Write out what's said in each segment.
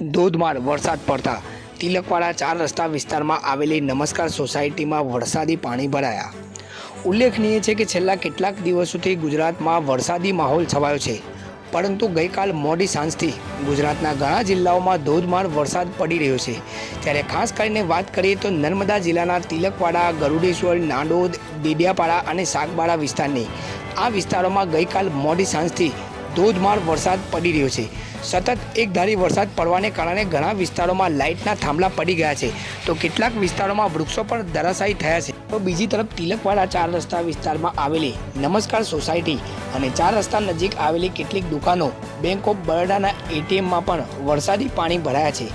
ધોધમાર વરસાદ પડતા તિલકવાડા ચાર રસ્તા વિસ્તારમાં આવેલી નમસ્કાર સોસાયટીમાં વરસાદી પાણી ભરાયા. ઉલ્લેખનીય છે કે છેલ્લા કેટલાક દિવસોથી ગુજરાતમાં વરસાદી માહોલ છવાયો છે, પરંતુ ગઈકાલ મોડી સાંજથી ગુજરાતના ઘણા જિલ્લાઓમાં ધોધમાર વરસાદ પડી રહ્યો છે. ત્યારે ખાસ કરીને વાત કરીએ તો નર્મદા જિલ્લાના તિલકવાડા, ગરુડેશ્વર, નાડોદ, દેડિયાપાડા અને સાગબાડા વિસ્તારની. આ વિસ્તારોમાં ગઈકાલ મોડી સાંજથી ધોધમાર વરસાદ પડી રહ્યો છે. સતત એકધારી વરસાદ પડવાને કારણે ઘણા વિસ્તારોમાં લાઇટના થાંભલા પડી ગયા છે. તો કેટલાક વિસ્તારોમાં વૃક્ષો પણ ધરાશાયી થયા છે. તો બીજી તરફ તિલકવાડા ચાર રસ્તા વિસ્તારમાં આવેલી નમસ્કાર સોસાયટી અને ચાર રસ્તા નજીક આવેલી કેટલીક દુકાનો બેંક ઓફ બરોડાના એટીએમમાં પણ વરસાદી પાણી ભરાયા છે.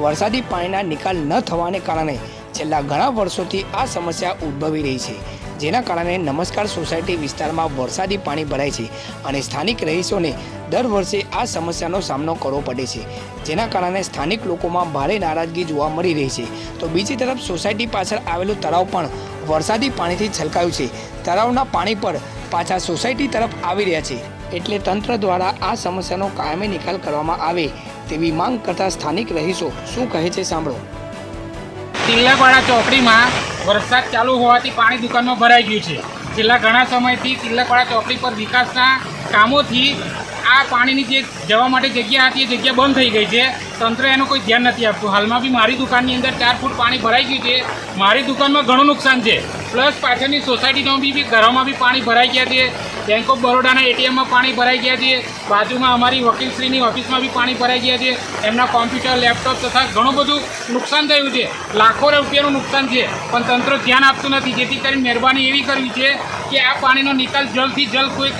વરસાદી પાણીના નિકાલ ન થવાને કારણે છેલ્લા ઘણા વર્ષોથી આ સમસ્યા ઉદ્ભવી રહી છે. જેના કારણે નમસ્કાર સોસાયટી વિસ્તારમાં વરસાદી પાણી ભરાય છે અને સ્થાનિક રહીશોને દર વર્ષે આ સમસ્યાનો સામનો કરવો પડે છે. જેના કારણે સ્થાનિક લોકોમાં ભારે નારાજગી જોવા મળી રહી છે. તો બીજી તરફ સોસાયટી પાછળ આવેલું તળાવ પણ વરસાદી પાણીથી છલકાયું છે. તળાવના પાણી પર પાછા સોસાયટી તરફ આવી રહ્યા છે. એટલે તંત્ર દ્વારા આ સમસ્યાનો કાયમી નિકાલ કરવામાં આવે તેવી માંગ કરતા સ્થાનિક રહીશો શું કહે છે સાંભળો. તિલકવાડા ચોકડીમાં વરસાદ ચાલુ હોવાથી પાણી દુકાનમાં ભરાઈ ગયું છે. છેલ્લા ઘણા સમયથી તિલકવાડા ચોકડી પર વિકાસના કામોથી આ પાણીની જે જવા માટે જગ્યા હતી, એ જગ્યા બંધ થઈ ગઈ છે. તંત્ર એનું કોઈ ધ્યાન નથી આપતું. હાલમાં બી મારી દુકાનની અંદર ચાર ફૂટ પાણી ભરાઈ ગયું છે. મારી દુકાનમાં ઘણું નુકસાન છે. પ્લસ પાછળની સોસાયટીનો બી ઘરોમાં બી પાણી ભરાઈ ગયા છે. બેંક ઓફ બરોડાના એટીએમમાં પાણી ભરાઈ ગયા છે. બાજુમાં અમારી વકીલશ્રીની ઓફિસમાં બી પાણી ભરાઈ ગયા છે. એમના કોમ્પ્યુટર, લેપટોપ તથા ઘણું બધું નુકસાન થયું છે. લાખો રૂપિયાનું નુકસાન છે. પણ તંત્ર ધ્યાન આપતું નથી. જેથી કરીને મહેરબાની એવી કરવી છે કે આ પાણીનો નિકાલ જલ્દથી જલ્દ કોઈક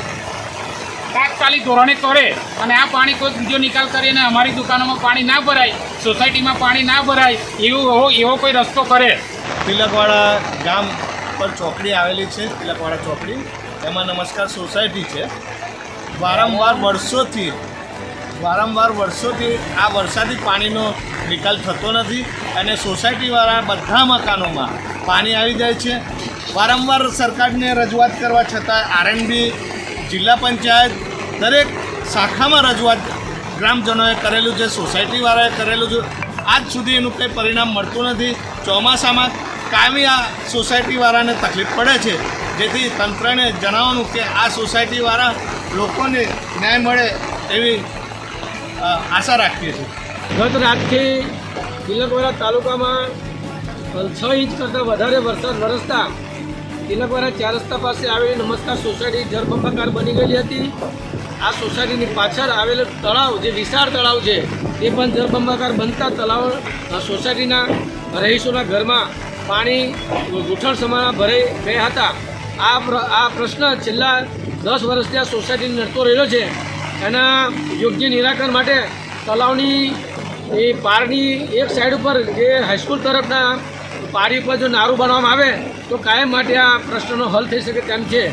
તાત્કાલિક ધોરણે કરે અને આ પાણી કોઈ બીજો નિકાલ કરે અને અમારી દુકાનોમાં પાણી ના ભરાય, સોસાયટીમાં પાણી ના ભરાય એવો એવો કોઈ રસ્તો કરે. તિલકવાડા ગામ પર ચોકડી આવેલી છે, તિલકવાડા ચોકડી. એમાં નમસ્કાર સોસાયટી છે. વારંવાર વર્ષોથી વારંવાર વર્ષોથી આ વરસાદી પાણીનો નિકાલ થતો નથી અને સોસાયટીવાળા બધા મકાનોમાં પાણી આવી જાય છે. વારંવાર સરકારને રજૂઆત કરવા છતાં આરએનબી, જિલ્લા પંચાયત, દરેક શાખામાં રજૂઆત ગ્રામજનોએ કરેલું છે, સોસાયટીવાળાએ કરેલું છે. આજ સુધી એનું કંઈ પરિણામ મળતું નથી. ચોમાસામાં કાયમી આ સોસાયટીવાળાને તકલીફ પડે છે, જેથી તંત્રને જણાવવાનું કે આ સોસાયટીવાળા લોકોને ન્યાય મળે એવી આશા રાખીએ છીએ. ગત રાતથી તિલકવાડા તાલુકામાં છ ઇંચ કરતાં વધારે વરસાદ વરસતા તિલકવાડા ચાર રસ્તા પાસે આવેલી નમસ્કાર સોસાયટી જળબંબાકાર બની ગયેલી હતી. આ સોસાયટીની પાછળ આવેલું તળાવ, જે વિશાળ તળાવ છે, તે પણ જળબંબાકાર બનતા તળાવ સોસાયટીના રહીશોના ઘરમાં પાણી ગૂંથણ સમાના ભરાઈ ગયા હતા. આ આ પ્રશ્ન છેલ્લા દસ વર્ષથી આ સોસાયટીને નડતો રહેલો છે. એના યોગ્ય નિરાકરણ માટે તલાવની એ પારની એક સાઈડ ઉપર જે હાઈસ્કૂલ તરફના પારી ઉપર જો નારું બનાવવામાં આવે તો કાયમ માટે આ પ્રશ્નનો હલ થઈ શકે તેમ છે.